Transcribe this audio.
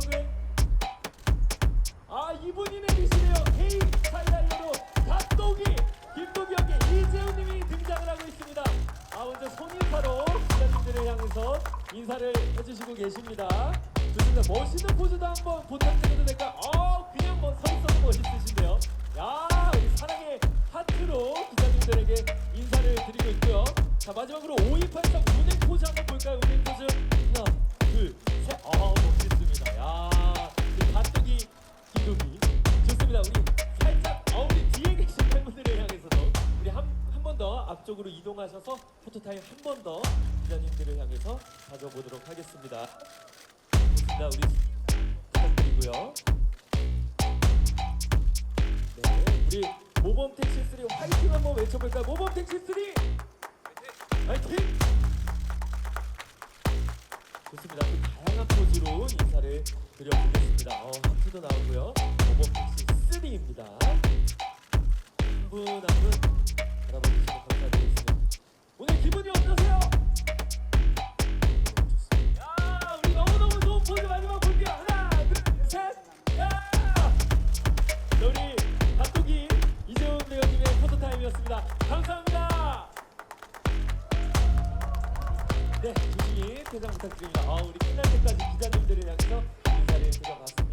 기억은 아 이분이 내리시네요. 헤이 스타일라이어로 갓도기 김도기 형께 이재훈님이 등장을 하고 있습니다. 아 먼저 손인파로 기자님들을 향해서 인사를 해주시고 계십니다. 좋습니다 멋있는 포즈도 한번 부탁드려도 될까요? 어 그냥 뭐 서 있어도 멋있으신데요. 야 우리 사랑의 하트로 기자님들에게 인사를 드리고 있고요. 자 마지막으로 5283 앞쪽으로 이동하셔서 포토타임 한 번 더 기자님들을 향해서 가져보도록 하겠습니다. 좋습니다. 우리 부탁드리고요. 네, 우리 모범 택시 3 화이팅 한번 외쳐볼까요? 모범 택시 3 화이팅! 좋습니다. 또 다양한 포즈로 인사를 드려보겠습니다. 어, 하트도 나오고요. 모범 택시 3입니다. 한분한 드렸습니다. 감사합니다. 네, 조심히 퇴장 부탁드립니다. 아, 우리 끝날 때까지 기자님들을 향해서 인사를 드려봤습니다.